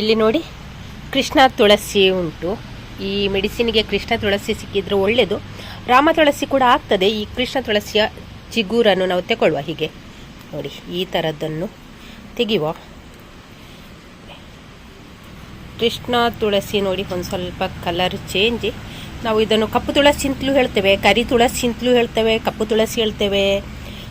ಇಲ್ಲಿ ನೋಡಿ, ಕೃಷ್ಣ ತುಳಸಿ ಉಂಟು. ಈ ಮೆಡಿಸಿನ್ಗೆ ಕೃಷ್ಣ ತುಳಸಿ ಸಿಕ್ಕಿದ್ರೆ ಒಳ್ಳೆಯದು ರಾಮ ತುಳಸಿ ಕೂಡ ಆಗ್ತದೆ, ಈ ಕೃಷ್ಣ ತುಳಸಿಯ ಚಿಗುರನ್ನು ನಾವು ತಗೊಳ್ಳುವ ಹೀಗೆ. ನೋಡಿ, ಈ ಥರದ್ದನ್ನು ತೆಗೆಯುವ. ಕೃಷ್ಣ ತುಳಸಿ ನೋಡಿ, ಒಂದು ಸ್ವಲ್ಪ ಕಲರ್ ಚೇಂಜ್ ನಾವು ಇದನ್ನು ಕಪ್ಪು ತುಳಸಿ ಅಂತಲೂ ಹೇಳ್ತೇವೆ, ಕರಿ ತುಳಸಿ ಅಂತಲೂ ಹೇಳ್ತೇವೆ, ಕಪ್ಪು ತುಳಸಿ ಹೇಳ್ತೇವೆ,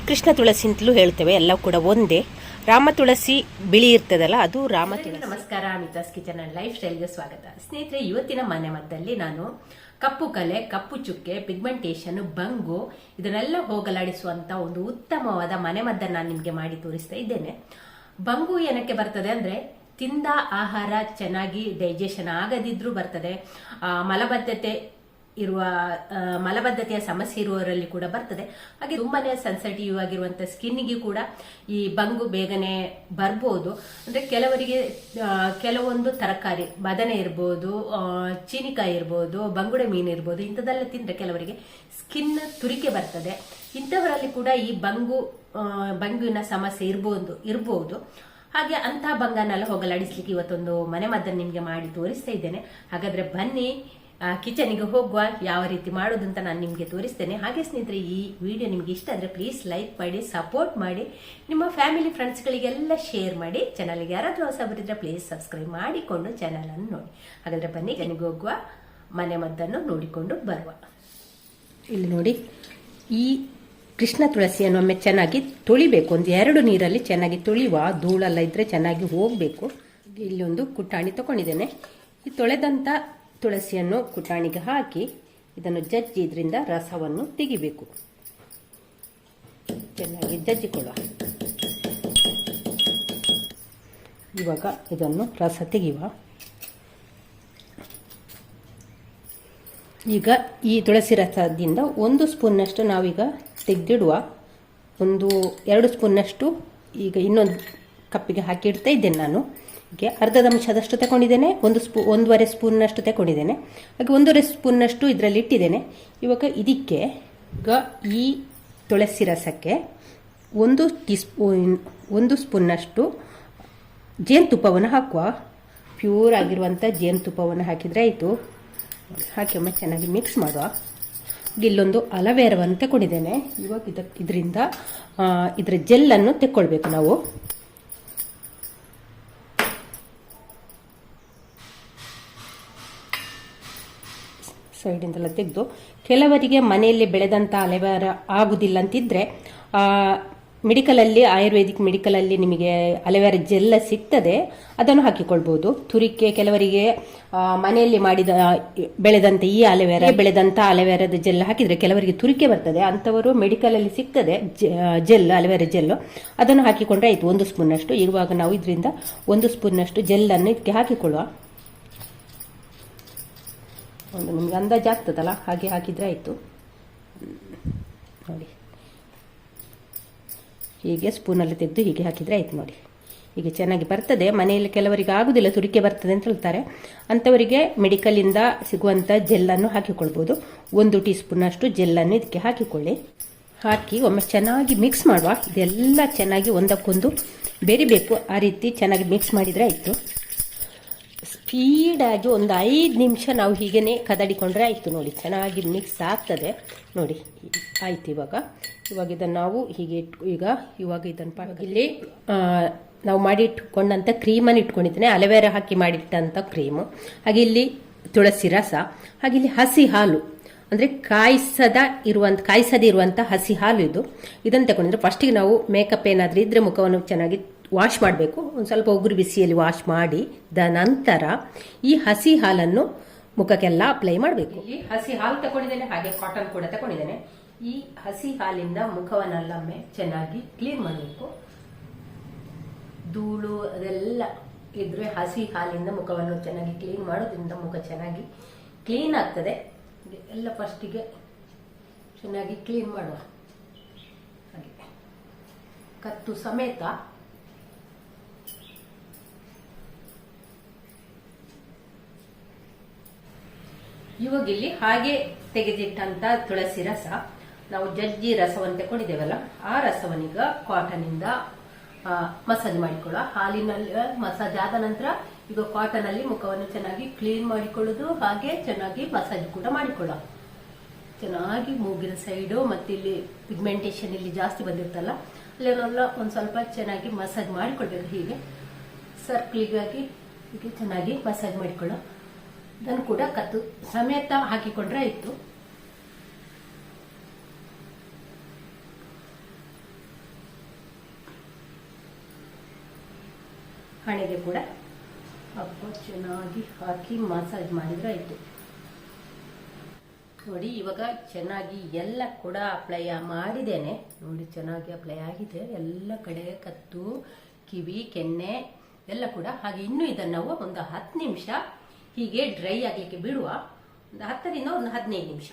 ಕೃಷ್ಣ ತುಳಸಿ ಅಂತಲೂ ಹೇಳ್ತೇವೆ ಎಲ್ಲ ಕೂಡ ಒಂದೇ. ರಾಮ ತುಳಸಿ ಬಿಳಿ ಇರ್ತದಲ್ಲ ಅದು ರಾಮ ತುಳಸಿ. ನಮಸ್ಕಾರ ಅಮಿತಾಸ್ ಕಿಚನ್ ಅಂಡ್ ಲೈಫ್ ಸ್ಟೈಲ್ಗೆ ಸ್ವಾಗತ. ಸ್ನೇಹಿತರೆ ಇವತ್ತಿನ ಮನೆ ಮದ್ದಲ್ಲಿ ನಾನು ಕಪ್ಪು ಕಲೆ ಕಪ್ಪು ಚುಕ್ಕೆ ಪಿಗ್ಮೆಂಟೇಷನ್ ಬಂಗು ಇದನ್ನೆಲ್ಲ ಹೋಗಲಾಡಿಸುವಂತ ಒಂದು ಉತ್ತಮವಾದ ಮನೆ ಮದ್ದನ್ನು ನಾನು ನಿಮಗೆ ಮಾಡಿ ತೋರಿಸ್ತಾ ಇದ್ದೇನೆ. ಬಂಗು ಏನಕ್ಕೆ ಬರ್ತದೆ ಅಂದ್ರೆ ತಿಂದ ಆಹಾರ ಚೆನ್ನಾಗಿ ಡೈಜೆಷನ್ ಆಗದಿದ್ರೂ ಬರ್ತದೆ. ಮಲಬದ್ಧತೆ ಇರುವ ಮಲಬದ್ಧತೆಯ ಸಮಸ್ಯೆ ಇರುವವರಲ್ಲಿ ಕೂಡ ಬರ್ತದೆ. ಹಾಗೆ ತುಂಬಾನೇ ಸೆನ್ಸಿಟಿವ್ ಆಗಿರುವಂತ ಸ್ಕಿನ್ಗೆ ಕೂಡ ಈ ಬಂಗು ಬೇಗನೆ ಬರ್ಬೋದು. ಅಂದ್ರೆ ಕೆಲವರಿಗೆ ಕೆಲವೊಂದು ತರಕಾರಿ, ಬದನೆ ಇರ್ಬೋದು ಚೀನಿಕಾಯಿ ಇರ್ಬೋದು, ಬಂಗುಡೆ ಮೀನು ಇರ್ಬೋದು, ಇಂಥದ್ದೆಲ್ಲ ತಿಂದ್ರೆ ಕೆಲವರಿಗೆ ಸ್ಕಿನ್ ತುರಿಕೆ ಬರ್ತದೆ. ಇಂಥವರಲ್ಲಿ ಕೂಡ ಈ ಬಂಗು ಬಂಗುವಿನ ಸಮಸ್ಯೆ ಇರ್ಬೋದು ಇರ್ಬೋದು. ಹಾಗೆ ಅಂತಹ ಬಂಗನೆಲ್ಲ ಹೋಗಲಾಡಿಸ್ಲಿಕ್ಕೆ ಇವತ್ತೊಂದು ಮನೆ ಮದ್ದನ್ನು ನಿಮಗೆ ಮಾಡಿ ತೋರಿಸ್ತಾ ಇದ್ದೇನೆ. ಹಾಗಾದ್ರೆ ಬನ್ನಿ ಕಿಚನಿಗೆ ಹೋಗುವ ಯಾವ ರೀತಿ ಮಾಡೋದು ಅಂತ ನಾನು ನಿಮಗೆ ತೋರಿಸ್ತೇನೆ. ಹಾಗೆ ಸ್ನೇಹಿತರೆ, ಈ ವಿಡಿಯೋ ನಿಮ್ಗೆ ಇಷ್ಟ ಆದರೆ ಪ್ಲೀಸ್ ಲೈಕ್ ಮಾಡಿ ಸಪೋರ್ಟ್ ಮಾಡಿ, ನಿಮ್ಮ ಫ್ಯಾಮಿಲಿ ಫ್ರೆಂಡ್ಸ್ಗಳಿಗೆಲ್ಲ ಶೇರ್ ಮಾಡಿ ಚಾನಲ್ಗೆ ಯಾರಾದರೂ ಹೊಸ ಬರಿದ್ರೆ ಪ್ಲೀಸ್ ಸಬ್ಸ್ಕ್ರೈಬ್ ಮಾಡಿಕೊಂಡು ಚಾನಲ್ ಅನ್ನು ನೋಡಿ. ಹಾಗಾದ್ರೆ ಬನ್ನಿ ಕಿಚನಿಗೆ ಹೋಗುವ ಮನೆ ಮದ್ದನ್ನು ನೋಡಿಕೊಂಡು ಬರುವ. ಇಲ್ಲಿ ನೋಡಿ, ಈ ಕೃಷ್ಣ ತುಳಸಿಯನ್ನು ಒಮ್ಮೆ ಚೆನ್ನಾಗಿ ತೊಳಿಬೇಕು. ಒಂದು ಎರಡು ನೀರಲ್ಲಿ ಚೆನ್ನಾಗಿ ತೊಳೆಯುವ ಧೂಳೆಲ್ಲ ಇದ್ರೆ ಚೆನ್ನಾಗಿ ಹೋಗಬೇಕು. ಇಲ್ಲೊಂದು ಕುಟಾಣಿ ತಗೊಂಡಿದ್ದೇನೆ. ಈ ತೊಳೆದಂಥ ತುಳಸಿಯನ್ನು ಕುಟಾಣಿಗೆ ಹಾಕಿ ಇದನ್ನು ಜಜ್ಜಿ ಇದರಿಂದ ರಸವನ್ನು ತೆಗಿಬೇಕು. ಚೆನ್ನಾಗಿ ಜಜ್ಜಿಕೊಳ್ಳುವ. ಇವಾಗ ಇದನ್ನು ರಸ ತೆಗೆಯುವ. ಈಗ ಈ ತುಳಸಿ ರಸದಿಂದ ಒಂದು ಸ್ಪೂನ್ನಷ್ಟು ನಾವೀಗ ತೆಗೆದಿಡುವ. ಒಂದು, ಎರಡು ಸ್ಪೂನ್ನಷ್ಟು ಈಗ ಇನ್ನೊಂದು ಕಪ್ಪಿಗೆ ಹಾಕಿ ಇಡ್ತಾ ಇದ್ದೇನೆ ನಾನು. ಹೀಗೆ ಅರ್ಧದಂಶದಷ್ಟು ತಗೊಂಡಿದ್ದೇನೆ, ಒಂದು ಸ್ಪೂ, ಒಂದೂವರೆ ಸ್ಪೂನ್ನಷ್ಟು ತಗೊಂಡಿದ್ದೇನೆ. ಹಾಗೆ ಒಂದೂವರೆ ಸ್ಪೂನ್ನಷ್ಟು ಇದರಲ್ಲಿ ಇಟ್ಟಿದ್ದೇನೆ. ಇವಾಗ ಇದಕ್ಕೆ ಈಗ ಈ ತುಳಸಿ ರಸಕ್ಕೆ ಒಂದು ಟೀ ಸ್ಪೂನ್ ಒಂದು ಸ್ಪೂನ್ನಷ್ಟು ಜೇನುತುಪ್ಪವನ್ನು ಹಾಕುವ. ಪ್ಯೂರ್ ಆಗಿರುವಂಥ ಜೇನುತುಪ್ಪವನ್ನು ಹಾಕಿದರೆ ಆಯಿತು. ಹಾಕಿಯೊಮ್ಮೆ ಚೆನ್ನಾಗಿ ಮಿಕ್ಸ್ ಮಾಡುವ. ಇಲ್ಲೊಂದು ಅಲವೇರವನ್ನು ತಗೊಂಡಿದ್ದೇನೆ. ಇವಾಗ ಇದಕ್ಕೆ ಇದರಿಂದ ಇದರ ಜೆಲ್ಲನ್ನು ತೆಕ್ಕೊಳ್ಬೇಕು ನಾವು. ಸೈಡಿಂದೆಲ್ಲ ತೆಗೆದು ಕೆಲವರಿಗೆ ಮನೆಯಲ್ಲಿ ಬೆಳೆದಂತ ಅಲೆವರ ಆಗುದಿಲ್ಲ ಅಂತಿದ್ರೆ ಮೆಡಿಕಲಲ್ಲಿ, ಆಯುರ್ವೇದಿಕ್ ಮೆಡಿಕಲಲ್ಲಿ ನಿಮಗೆ ಅಲೆವೆರ ಜೆಲ್ಲ ಸಿಗ್ತದೆ, ಅದನ್ನು ಹಾಕಿಕೊಳ್ಬೋದು. ತುರಿಕೆ ಕೆಲವರಿಗೆ ಮನೆಯಲ್ಲಿ ಮಾಡಿದ, ಬೆಳೆದಂತ ಈ ಅಲೆವೇರ, ಬೆಳೆದಂತ ಅಲೆವೇರದ ಜೆಲ್ ಹಾಕಿದ್ರೆ ಕೆಲವರಿಗೆ ತುರಿಕೆ ಬರ್ತದೆ. ಅಂಥವರು ಮೆಡಿಕಲಲ್ಲಿ ಸಿಗ್ತದೆ ಜೆಲ್, ಅಲೆವೇರ ಜೆಲ್ ಅದನ್ನು ಹಾಕಿಕೊಂಡ್ರೆ ಆಯ್ತು, ಒಂದು ಸ್ಪೂನ್ ಅಷ್ಟು ಇರುವಾಗ ನಾವು ಇದರಿಂದ ಒಂದು ಸ್ಪೂನ್ ಅಷ್ಟು ಜೆಲ್ಲನ್ನು ಇದಕ್ಕೆ ಹಾಕಿಕೊಳ್ಳುವ ಒಂದು ನಿಮ್ಗೆ ಅಂದಾಜು ಆಗ್ತದಲ್ಲ? ಹಾಗೆ ಹಾಕಿದ್ರೆ ಆಯಿತು. ನೋಡಿ. ಹೀಗೆ ಸ್ಪೂನಲ್ಲಿ ತೆಗೆದು ಹೀಗೆ ಹಾಕಿದರೆ ಆಯ್ತು ನೋಡಿ. ಹೀಗೆ ಚೆನ್ನಾಗಿ ಬರ್ತದೆ. ಮನೆಯಲ್ಲಿ ಕೆಲವರಿಗೆ ಆಗುದಿಲ್ಲ ತುರಿಕೆ ಬರ್ತದೆ ಅಂತ ಹೇಳ್ತಾರೆ. ಅಂಥವರಿಗೆ ಮೆಡಿಕಲಿಂದ ಸಿಗುವಂಥ ಜೆಲ್ಲನ್ನು ಹಾಕಿಕೊಳ್ಬೋದು. ಒಂದು ಟೀ ಸ್ಪೂನಷ್ಟು ಜೆಲ್ಲನ್ನು ಇದಕ್ಕೆ ಹಾಕಿಕೊಳ್ಳಿ. ಹಾಕಿ ಒಮ್ಮೆ ಚೆನ್ನಾಗಿ ಮಿಕ್ಸ್ ಮಾಡುವ. ಇದೆಲ್ಲ ಚೆನ್ನಾಗಿ ಒಂದಕ್ಕೊಂದು ಬೆರಿಬೇಕು. ಆ ರೀತಿ ಚೆನ್ನಾಗಿ ಮಿಕ್ಸ್ ಮಾಡಿದರೆ ಆಯಿತು. ಸ್ಪೀಡಾಗಿ ಒಂದು ಐದು ನಿಮಿಷ ನಾವು ಹೀಗೇ ಕದಡಿಕೊಂಡ್ರೆ ಆಯಿತು ನೋಡಿ, ಚೆನ್ನಾಗಿ ಮಿಕ್ಸ್ ಆಗ್ತದೆ. ನೋಡಿ, ಆಯ್ತು ಇವಾಗ. ಇವಾಗ ಇದನ್ನು ನಾವು ಹೀಗೆ ಇಟ್ಟು ಈಗ ಇವಾಗ ಇದನ್ನು ಇಲ್ಲಿ ನಾವು ಮಾಡಿ ಇಟ್ಕೊಂಡಂಥ ಕ್ರೀಮನ್ನು ಇಟ್ಕೊಂಡಿದ್ದೇನೆ. ಅಲವೇರ ಹಾಕಿ ಮಾಡಿಟ್ಟಂಥ ಕ್ರೀಮು. ಹಾಗೆ ಇಲ್ಲಿ ತುಳಸಿ ರಸ, ಹಾಗೆ ಇಲ್ಲಿ ಹಸಿ ಹಾಲು. ಅಂದರೆ ಕಾಯಿಸದ ಇರುವಂಥ ಕಾಯಿಸದೇ ಇರುವಂಥ ಹಸಿ ಹಾಲು ಇದು. ಇದನ್ನು ತಗೊಂಡಿದ್ರೆ ಫಸ್ಟಿಗೆ ನಾವು ಮೇಕಪ್ ಏನಾದರೂ ಇದ್ದರೆ ಮುಖವನ್ನು ಚೆನ್ನಾಗಿ ವಾಶ್ ಮಾಡಬೇಕು. ಒಂದು ಸ್ವಲ್ಪ ಉಗುರು ಬಿಸಿಯಲ್ಲಿ ವಾಶ್ ಮಾಡಿ, ದ ನಂತರ ಈ ಹಸಿ ಹಾಲನ್ನು ಮುಖಕ್ಕೆಲ್ಲ ಅಪ್ಲೈ ಮಾಡಬೇಕು. ಈ ಹಸಿ ಹಾಲು ತಗೊಂಡಿದ್ದೇನೆ ಹಾಗೆ ಕಾಟನ್ ಕೂಡ ತಗೊಂಡಿದ್ದೇನೆ ಈ ಹಸಿ ಹಾಲಿಂದ ಮುಖವನ್ನೆಲ್ಲೊಮ್ಮೆ ಚೆನ್ನಾಗಿ ಕ್ಲೀನ್ ಮಾಡಬೇಕು. ಧೂಳು ಅದೆಲ್ಲ ಇದ್ರೆ ಹಸಿ ಹಾಲಿಂದ ಮುಖವನ್ನು ಚೆನ್ನಾಗಿ ಕ್ಲೀನ್ ಮಾಡೋದ್ರಿಂದ ಮುಖ ಚೆನ್ನಾಗಿ ಕ್ಲೀನ್ ಆಗ್ತದೆ. ಎಲ್ಲ ಫಸ್ಟಿಗೆ ಚೆನ್ನಾಗಿ ಕ್ಲೀನ್ ಮಾಡುವ. ಹಾಗೆ. ಕತ್ತು ಸಮೇತ ಇವಾಗ ಇಲ್ಲಿ ಹಾಗೆ ತೆಗೆದಿಟ್ಟಂತ ತುಳಸಿ ರಸ. ನಾವು ಜಜ್ಜಿ ರಸವನ್ನು ತಗೊಂಡಿದ್ದೇವಲ್ಲ ಆ ರಸವನ್ನೀಗ ಕಾಟನ್ ಇಂದ ಮಸಾಜ್ ಮಾಡಿಕೊಳ್ಳುವ ಹಾಲಿನಲ್ಲಿ ಮಸಾಜ್ ಆದ ನಂತರ ಈಗ ಕಾಟನ್ ಅಲ್ಲಿ ಮುಖವನ್ನು ಚೆನ್ನಾಗಿ ಕ್ಲೀನ್ ಮಾಡಿಕೊಳ್ಳೋದು, ಹಾಗೆ ಚೆನ್ನಾಗಿ ಮಸಾಜ್ ಕೂಡ ಮಾಡಿಕೊಳ್ಳೋ ಚೆನ್ನಾಗಿ ಮೂಗಿನ ಸೈಡು ಮತ್ತೆ ಇಲ್ಲಿ ಪಿಗ್ಮೆಂಟೇಶನ್ ಇಲ್ಲಿ ಜಾಸ್ತಿ ಬಂದಿರ್ತಲ್ಲ ಅಲ್ಲೇನಲ್ಲ ಒಂದು ಸ್ವಲ್ಪ ಚೆನ್ನಾಗಿ ಮಸಾಜ್ ಮಾಡಿಕೊಳ್ಬೇಕು ಹೀಗೆ. ಸರ್ಕ್ಲಿಗಾಗಿ ಹೀಗೆ ಚೆನ್ನಾಗಿ ಮಸಾಜ್ ಮಾಡಿಕೊಳ್ಳೋ ಇದನ್ನು ಕೂಡ ಕತ್ತು, ಸಮೇತ ಹಾಕಿಕೊಂಡ್ರೆ ಇತ್ತು ಹಣೆಗೆ ಕೂಡ ಅಪ್ಪ ಚೆನ್ನಾಗಿ ಹಾಕಿ ಮಸಾಜ್ ಮಾಡಿದ್ರೆ ಆಯಿತು. ನೋಡಿ, ಇವಾಗ ಚೆನ್ನಾಗಿ ಎಲ್ಲ ಕೂಡ ಅಪ್ಲೈ ಮಾಡಿದ್ದೇನೆ. ನೋಡಿ, ಚೆನ್ನಾಗಿ ಅಪ್ಲೈ ಆಗಿದೆ. ಎಲ್ಲ ಕಡೆ ಕತ್ತು, ಕಿವಿ, ಕೆನ್ನೆ ಎಲ್ಲ ಕೂಡ ಹಾಗೆ ಇನ್ನೂ ಇದನ್ನು ನಾವು ಒಂದು ಹತ್ತು ನಿಮಿಷ ಹೀಗೆ ಡ್ರೈ ಆಗಲಿಕ್ಕೆ ಬಿಡುವ ಒಂದು ಹತ್ತರಿಂದ ಒಂದು ಹದಿನೈದು ನಿಮಿಷ.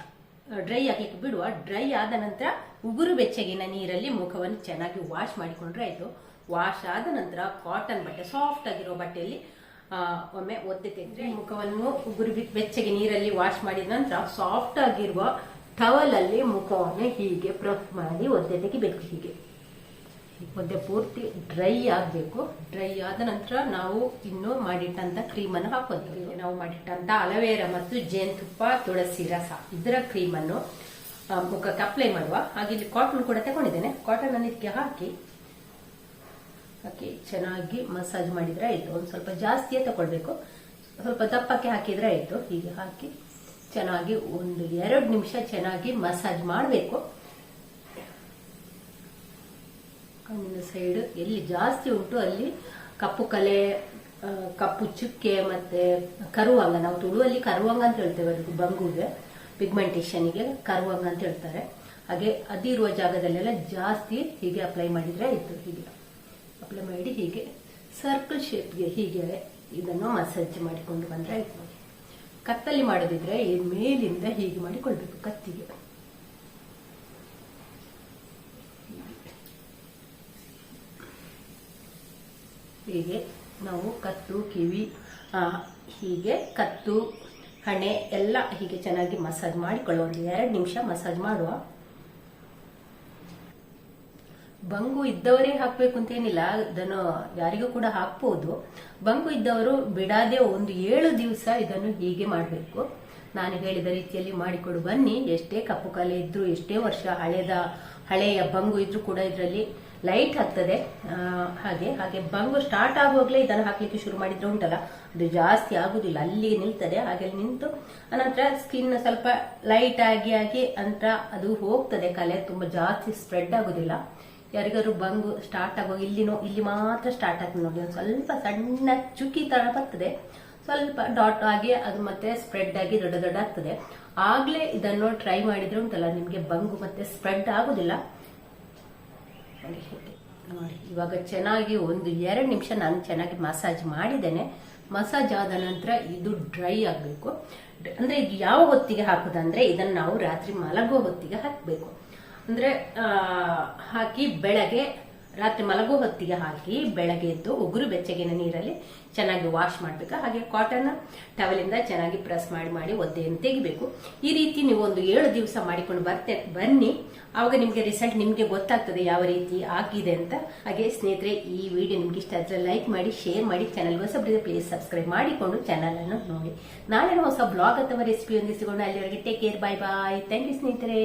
ಡ್ರೈ ಆಗಲಿಕ್ಕೆ ಬಿಡುವ ಡ್ರೈ ಆದ ನಂತರ ಉಗುರು ಬೆಚ್ಚಗಿನ ನೀರಲ್ಲಿ ಮುಖವನ್ನು ಚೆನ್ನಾಗಿ ವಾಶ್ ಮಾಡಿಕೊಂಡ್ರೆ ಆಯಿತು. ವಾಶ್ ಆದ ನಂತರ ಕಾಟನ್ ಬಟ್ಟೆ ಸಾಫ್ಟ್ ಆಗಿರೋ ಬಟ್ಟೆಯಲ್ಲಿ ಒಮ್ಮೆ ಒದ್ದೆ ತೆಗೆದ್ರೆ ಮುಖವನ್ನು ಉಗುರು ಬೆಚ್ಚಗೆ ನೀರಲ್ಲಿ ವಾಶ್ ಮಾಡಿದ ನಂತರ ಸಾಫ್ಟ್ ಆಗಿರುವ ಟವಲ್ ಅಲ್ಲಿ ಮುಖವನ್ನು ಹೀಗೆ ಪ್ರೆಸ್ ಮಾಡಿ ಒದ್ದೆ ತೆಗಿಬೇಕು ಹೀಗೆ. ಒದ್ದೆ ಪೂರ್ತಿ ಡ್ರೈ ಆಗಬೇಕು. ಡ್ರೈ ಆದ ನಂತರ ನಾವು ಇನ್ನು ಮಾಡಿಟ್ಟಂತ ಕ್ರೀಮ್ ಅನ್ನು ಹಾಕೋದು ನಾವು ಮಾಡಿಟ್ಟಂತ ಅಲವೇರಾ ಮತ್ತು ಜೇನುತುಪ್ಪ ತುಳಸಿ ರಸ ಇದರ ಕ್ರೀಮ್ ಅನ್ನು ಮುಖಕ್ಕೆ ಅಪ್ಲೈ ಮಾಡುವ. ಹಾಗೆ ಇಲ್ಲಿ ಕಾಟನ್ ಕೂಡ ತಗೊಂಡಿದ್ದೇನೆ. ಕಾಟನ್ ಅನ್ನು ಇದಕ್ಕೆ ಹಾಕಿ ಹಾಕಿ ಚೆನ್ನಾಗಿ ಮಸಾಜ್ ಮಾಡಿದ್ರೆ ಆಯ್ತು. ಒಂದು ಸ್ವಲ್ಪ ಜಾಸ್ತಿಯೇ ತಗೊಳ್ಬೇಕು. ಸ್ವಲ್ಪ ದಪ್ಪಕ್ಕೆ ಹಾಕಿದ್ರೆ ಆಯ್ತು. ಹೀಗೆ ಹಾಕಿ ಚೆನ್ನಾಗಿ ಒಂದು ಎರಡು ನಿಮಿಷ ಚೆನ್ನಾಗಿ ಮಸಾಜ್ ಮಾಡಬೇಕು. ಕಣ್ಣಿನ ಸೈಡ್ ಎಲ್ಲಿ ಜಾಸ್ತಿ ಉಂಟು ಅಲ್ಲಿ ಕಪ್ಪು ಕಲೆ ಕಪ್ಪು ಚುಕ್ಕೆ ಮತ್ತೆ ಕರುವಂಗ. ನಾವು ತುಳುವಲ್ಲಿ ಕರುವಂಗ ಅಂತ ಹೇಳ್ತೇವೆ ಅದಕ್ಕೆ ಬಂಗುಗೆ ಪಿಗ್ಮೆಂಟೇಷನ್ಗೆ ಕರುವಂಗ ಅಂತ ಹೇಳ್ತಾರೆ. ಹಾಗೆ ಅದಿರುವ ಜಾಗದಲ್ಲೆಲ್ಲ ಜಾಸ್ತಿ ಹೀಗೆ ಅಪ್ಲೈ ಮಾಡಿದ್ರೆ ಇತ್ತು ಹೀಗೆ. ಅಪ್ಲೈ ಮಾಡಿ ಹೀಗೆ ಸರ್ಕಲ್ ಶೇಪ್ಗೆ ಹೀಗೆ ಇದನ್ನು ಮಸಾಜ್ ಮಾಡಿಕೊಂಡು ಬಂದ್ರೆ ಆಯ್ತು. ಕತ್ತಲ್ಲಿ ಮಾಡೋದಿದ್ರೆ ಈ ಮೇಲಿಂದ ಹೀಗೆ ಮಾಡಿಕೊಳ್ಬೇಕು, ಕತ್ತಿಗೆ. ಹೀಗೆ ನಾವು ಕತ್ತು, ಕಿವಿ ಹೀಗೆ ಕತ್ತು, ಹಣೆ ಎಲ್ಲ ಹೀಗೆ ಚೆನ್ನಾಗಿ ಮಸಾಜ್ ಮಾಡಿಕೊಳ್ಳುವ ಒಂದು ಎರಡು ನಿಮಿಷ ಮಸಾಜ್ ಮಾಡುವ. ಬಂಗು ಇದ್ದವರೇ ಹಾಕಬೇಕು ಅಂತ ಏನಿಲ್ಲ ಅದನ್ನು ಯಾರಿಗೂ ಕೂಡ ಹಾಕ್ಬೋದು. ಬಂಗು ಇದ್ದವರು ಬಿಡಾದೆ ಒಂದು ಏಳು ದಿವಸ ಇದನ್ನು ಹೀಗೆ ಮಾಡಬೇಕು. ನಾನು ಹೇಳಿದ ರೀತಿಯಲ್ಲಿ ಮಾಡಿಕೊಡು ಬನ್ನಿ. ಎಷ್ಟೇ ಕಪ್ಪು ಕಲೆ ಇದ್ರು, ಎಷ್ಟೇ ವರ್ಷ ಹಳೆದ, ಹಳೆಯ ಬಂಗು ಇದ್ರೂ ಕೂಡ ಇದರಲ್ಲಿ ಲೈಟ್ ಆಗ್ತದೆ ಹಾಗೆ ಹಾಗೆ ಬಂಗು ಸ್ಟಾರ್ಟ್ ಆಗುವಾಗಲೇ ಇದನ್ನು ಹಾಕ್ಲಿಕ್ಕೆ ಶುರು ಮಾಡಿದ್ರೆ ಉಂಟಲ್ಲ. ಅದು ಜಾಸ್ತಿ ಆಗುದಿಲ್ಲ ಅಲ್ಲಿಗೆ ನಿಲ್ತದೆ, ಹಾಗೆ ನಿಂತು ಅನಂತರ ಸ್ಕಿನ್ ಸ್ವಲ್ಪ ಲೈಟ್ ಆಗಿ ಆಗಿ ಅಂತರ ಅದು ಹೋಗ್ತದೆ ಕಲೆ, ತುಂಬಾ ಜಾಸ್ತಿ ಸ್ಪ್ರೆಡ್ ಆಗುದಿಲ್ಲ. ಯಾರಿಗಾದ್ರು ಬಂಗು ಸ್ಟಾರ್ಟ್ ಆಗುವಾಗ ಇಲ್ಲಿ ನೋ ಇಲ್ಲಿ ಮಾತ್ರ ಸ್ಟಾರ್ಟ್ ಆಗ್ತದೆ ನೋಡಿ, ಒಂದು ಸ್ವಲ್ಪ ಸಣ್ಣ ಚುಕ್ಕಿ ತರ ಬರ್ತದೆ. ಸ್ವಲ್ಪ ಡಾಟ್ ಆಗಿ ಅದು ಮತ್ತೆ ಸ್ಪ್ರೆಡ್ ಆಗಿ ದೊಡ್ಡ ದೊಡ್ಡ ಆಗ್ತದೆ. ಆಗ್ಲೇ ಇದನ್ನು ಟ್ರೈ ಮಾಡಿದ್ರೆ ಉಂಟಲ್ಲ, ನಿಮ್ಗೆ ಬಂಗು ಮತ್ತೆ ಸ್ಪ್ರೆಡ್ ಆಗುದಿಲ್ಲ. ನೋಡಿ. ನೋಡಿ ಇವಾಗ ಚೆನ್ನಾಗಿ ಒಂದು ಎರಡು ನಿಮಿಷ ನಾನು ಚೆನ್ನಾಗಿ ಮಸಾಜ್ ಮಾಡಿದ್ದೇನೆ ಮಸಾಜ್ ಆದ ನಂತರ ಇದು ಡ್ರೈ ಆಗಬೇಕು ಅಂದರೆ ಯಾವ ಹೊತ್ತಿಗೆ ಹಾಕುದಂದ್ರೆ ಇದನ್ನು ನಾವು ರಾತ್ರಿ ಮಲಗುವ ಹೊತ್ತಿಗೆ ಹಾಕಬೇಕು ಅಂದರೆ ಹಾಕಿ ಬೆಳಗ್ಗೆ ರಾತ್ರಿ ಮಲಗೋ ಹೊತ್ತಿಗೆ ಹಾಕಿ ಬೆಳಗ್ಗೆ ಎದ್ದು ಉಗುರು ಬೆಚ್ಚಗಿನ ನೀರಲ್ಲಿ ಚೆನ್ನಾಗಿ ವಾಶ್ ಮಾಡಬೇಕು. ಹಾಗೆ ಕಾಟನ್ ಟವೆಲಿಂದ ಚೆನ್ನಾಗಿ ಪ್ರೆಸ್ ಮಾಡಿ ಮಾಡಿ ಒದ್ದೆಯನ್ನು ತೆಗಿಬೇಕು. ಈ ರೀತಿ ನೀವು ಒಂದು ಏಳು ದಿವಸ ಮಾಡಿಕೊಂಡು ಬರ್ತೆ ಬನ್ನಿ. ಆವಾಗ ನಿಮಗೆ ರಿಸಲ್ಟ್ ನಿಮಗೆ ಗೊತ್ತಾಗ್ತದೆ ಯಾವ ರೀತಿ ಆಗಿದೆ ಅಂತ. ಹಾಗೆ ಸ್ನೇಹಿತರೆ, ಈ ವಿಡಿಯೋ ನಿಮ್ಗೆ ಇಷ್ಟ ಆದರೆ ಲೈಕ್ ಮಾಡಿ ಶೇರ್ ಮಾಡಿ ಚಾನಲ್ಗೆ ಹೊಸಬ್ರಿಗೆ ಪ್ಲೀಸ್ ಸಬ್ಸ್ಕ್ರೈಬ್ ಮಾಡಿಕೊಂಡು ಚಾನಲ್ ಅನ್ನು ನೋಡಿ. ನಾಳೆ ಹೊಸ ಬ್ಲಾಗ್ ಅಥವಾ ರೆಸಿಪಿ ಹೊಂದಿಸಿಕೊಂಡು ಅಲ್ಲಿವರೆಗೆ take care bye bye thank you ಸ್ನೇಹಿತರೆ.